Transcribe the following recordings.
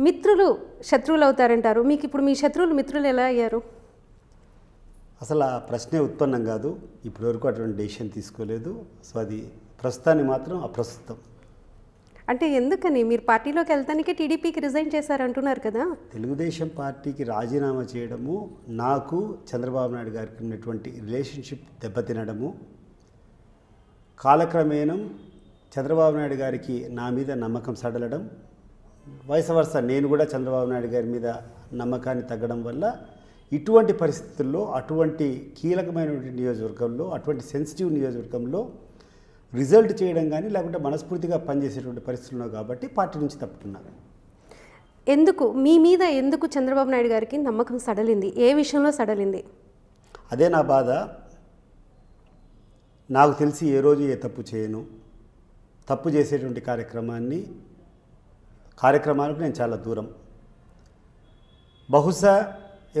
మిత్రులు శత్రువులు అవుతారంటారు మీకు ఇప్పుడు మీ శత్రువులు మిత్రులు ఎలా అయ్యారు? అసలు ఆ ప్రశ్నే ఉత్పన్నం కాదు. ఇప్పటివరకు అటువంటి డెసిషన్ తీసుకోలేదు. సో అది ప్రస్తుతాన్ని మాత్రం అప్రస్తుతం. అంటే ఎందుకని? మీరు పార్టీలోకి వెళ్తానికే టీడీపీకి రిజైన్ చేశారంటున్నారు కదా. తెలుగుదేశం పార్టీకి రాజీనామా చేయడము నాకు చంద్రబాబు నాయుడు గారికి ఉన్నటువంటి రిలేషన్షిప్ దెబ్బతినడము కాలక్రమేణం చంద్రబాబు నాయుడు గారికి నా మీద నమ్మకం సడలడం వయసు వరుస నేను కూడా చంద్రబాబు నాయుడు గారి మీద నమ్మకాన్ని తగ్గడం వల్ల ఇటువంటి పరిస్థితుల్లో అటువంటి కీలకమైనటువంటి నియోజకవర్గంలో అటువంటి సెన్సిటివ్ నియోజకవర్గంలో రిజల్ట్ చేయడం కానీ లేకుంటే మనస్ఫూర్తిగా పనిచేసేటువంటి పరిస్థితులు ఉన్నాయి కాబట్టి పార్టీ నుంచి తప్పుకున్నాను ఎందుకు? మీ మీద ఎందుకు చంద్రబాబు నాయుడు గారికి నమ్మకం సడలింది? ఏ విషయంలో సడలింది? అదే నా బాధ. నాకు తెలిసి ఏ రోజు ఏ తప్పు చేయను. తప్పు చేసేటువంటి కార్యక్రమాన్ని కార్యక్రమాలకు నేను చాలా దూరం. బహుశా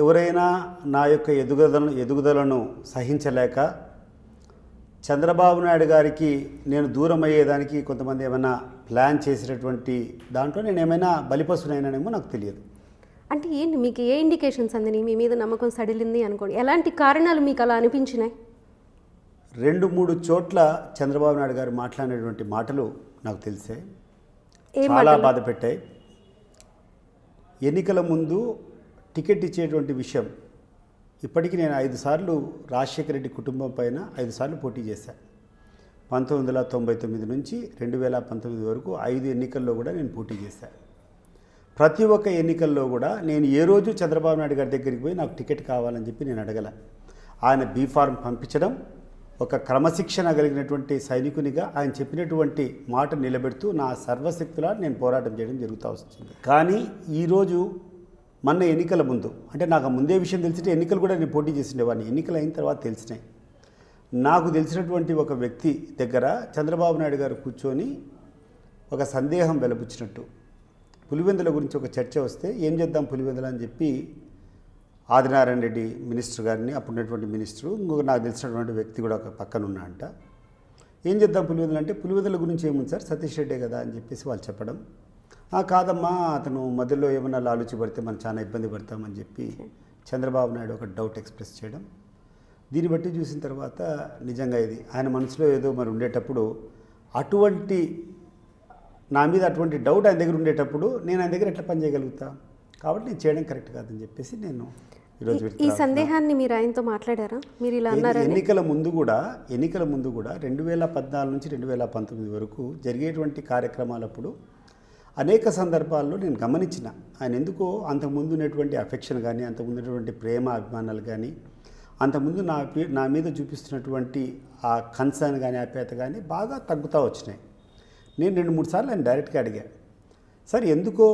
ఎవరైనా నా యొక్క ఎదుగుదలను ఎదుగుదలను సహించలేక చంద్రబాబు నాయుడు గారికి నేను దూరం అయ్యేదానికి కొంతమంది ఏమైనా ప్లాన్ చేసినటువంటి దాంట్లో నేను ఏమైనా బలిపశునైనానేమో నాకు తెలియదు. అంటే ఏంటి మీకు ఏ ఇండికేషన్స్ అందినాయి మీ మీద నమ్మకం సడిలింది అనుకోండి? ఎలాంటి కారణాలు మీకు అలా అనిపించినాయి? రెండు మూడు చోట్ల చంద్రబాబు నాయుడు గారు మాట్లాడినటువంటి మాటలు నాకు తెలిసాయి. చాలా బాధ పెట్టాయి ఎన్నికల ముందు టికెట్ ఇచ్చేటువంటి విషయం ఇప్పటికీ నేను ఐదు సార్లు రాజశేఖర రెడ్డి కుటుంబం పైన ఐదు సార్లు పోటీ చేశాను పంతొమ్మిది వందల తొంభై తొమ్మిది నుంచి రెండు వేల పంతొమ్మిది వరకు ఐదు ఎన్నికల్లో కూడా నేను పోటీ చేశాను ప్రతి ఒక్క ఎన్నికల్లో కూడా నేను ఏ రోజు చంద్రబాబు నాయుడు గారి దగ్గరికి పోయి నాకు టికెట్ కావాలని చెప్పి నేను అడగల. ఆయన బీ ఫార్మ్ పంపించడం ఒక క్రమశిక్షణ కలిగినటువంటి సైనికునిగా ఆయన చెప్పినటువంటి మాట నిలబెడుతూ నా సర్వశక్తులా నేను పోరాటం చేయడం జరుగుతూ వస్తుంది కానీ ఈరోజు మొన్న ఎన్నికల ముందు అంటే నాకు ముందే విషయం తెలిసింటే ఎన్నికలు కూడా నేను పోటీ చేసిండేవాడిని. ఎన్నికలు అయిన తర్వాత తెలిసినాయి. నాకు తెలిసినటువంటి ఒక వ్యక్తి దగ్గర చంద్రబాబు నాయుడు గారు కూర్చొని ఒక సందేహం వెలబుచ్చినట్టు. పులివెందుల గురించి ఒక చర్చ వస్తే ఏం చేద్దాం పులివెందుల అని చెప్పి ఆదినారాయణ రెడ్డి మినిస్టర్ గారిని అప్పుడున్నటువంటి మినిస్టరు ఇంకొక నాకు తెలిసినటువంటి వ్యక్తి కూడా ఒక పక్కన ఉన్నా అంట ఏం చేద్దాం పులివెదలు అంటే పులివెదల గురించి ఏముంది సార్? సతీష్ రెడ్డే కదా అని చెప్పేసి వాళ్ళు చెప్పడం. "ఆ, కాదమ్మా అతను మధ్యలో ఏమన్నా లాలుచి పడితే మనం చాలా ఇబ్బంది పడతామని చెప్పి చంద్రబాబు నాయుడు ఒక డౌట్ ఎక్స్ప్రెస్ చేయడం. దీన్ని బట్టి చూసిన తర్వాత నిజంగా ఇది. ఆయన మనసులో ఏదో మరి ఉండేటప్పుడు అటువంటి నా మీద అటువంటి డౌట్ ఆయన దగ్గర ఉండేటప్పుడు నేను ఆయన దగ్గర ఎట్లా పనిచేయగలుగుతా కాబట్టి నేను చేయడం కరెక్ట్ కాదని చెప్పేసి నేను ఈరోజు ఈ సందేహాన్ని మీరు ఆయనతో మాట్లాడారా? మీరు ఇలా అన్నారని. ఎన్నికల ముందు కూడా ఎన్నికల ముందు కూడా రెండు వేల పద్నాలుగు నుంచి రెండు వేల పంతొమ్మిది వరకు జరిగేటువంటి కార్యక్రమాలప్పుడు అనేక సందర్భాల్లో నేను గమనించిన. ఆయన ఎందుకో అంతకుముందు ఉన్నటువంటి అఫెక్షన్ కానీ అంతకుముందు ఉన్నటువంటి ప్రేమ అభిమానాలు కానీ అంతకుముందు నా నా మీద చూపిస్తున్నటువంటి ఆ కన్సర్న్ కానీ ఆప్యాయత కానీ బాగా తగ్గుతూ వచ్చినాయి. నేను రెండు మూడు సార్లు ఆయన డైరెక్ట్గా అడిగా. సార్ ఎందుకో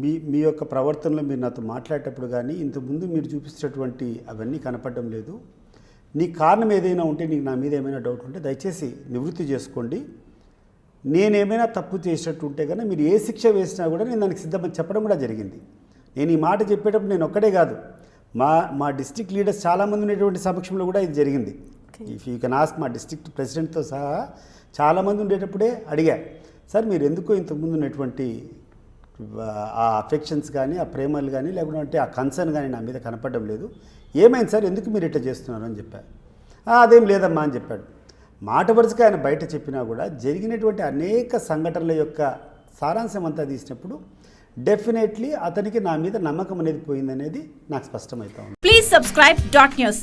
మీ మీ యొక్క ప్రవర్తనలో మీరు నాతో మాట్లాడేటప్పుడు కానీ ఇంతకుముందు మీరు చూపిస్తున్నటువంటి అవన్నీ కనపడడం లేదు. నీ కారణం ఏదైనా ఉంటే నీకు నా మీద ఏమైనా డౌట్ ఉంటే దయచేసి నివృత్తి చేసుకోండి. నేనేమైనా తప్పు చేసినట్టు ఉంటే కనుక మీరు ఏ శిక్ష వేసినా కూడా నేను దానికి సిద్ధమని చెప్పడం కూడా జరిగింది. నేను ఈ మాట చెప్పేటప్పుడు నేను ఒక్కడే కాదు. మా మా డిస్ట్రిక్ట్ లీడర్స్ చాలామంది ఉన్నటువంటి సమక్షంలో కూడా ఇది జరిగింది. ఇఫ్ యూ కెన్ ఆస్క్ మా డిస్ట్రిక్ట్ ప్రెసిడెంట్తో సహా చాలామంది ఉండేటప్పుడే అడిగా సార్ మీరు ఎందుకో ఇంతకుముందు ఉన్నటువంటి ఆ అఫెక్షన్స్ కానీ ఆ ప్రేమలు కానీ లేకుంటే ఆ కన్సర్న్ కానీ నా మీద కనపడడం లేదు. ఏమైంది సార్? ఎందుకు మీరు ఇట్లా చేస్తున్నారు అని చెప్పారు అదేం లేదమ్మా అని చెప్పాడు. మాట వరుసగా ఆయన బయట చెప్పినా కూడా జరిగినటువంటి అనేక సంఘటనల యొక్క సారాంశం అంతా తీసినప్పుడు డెఫినెట్లీ అతనికి నా మీద నమ్మకం అనేది పోయిందనేది నాకు స్పష్టమవుతా ఉంది. Please subscribe dot news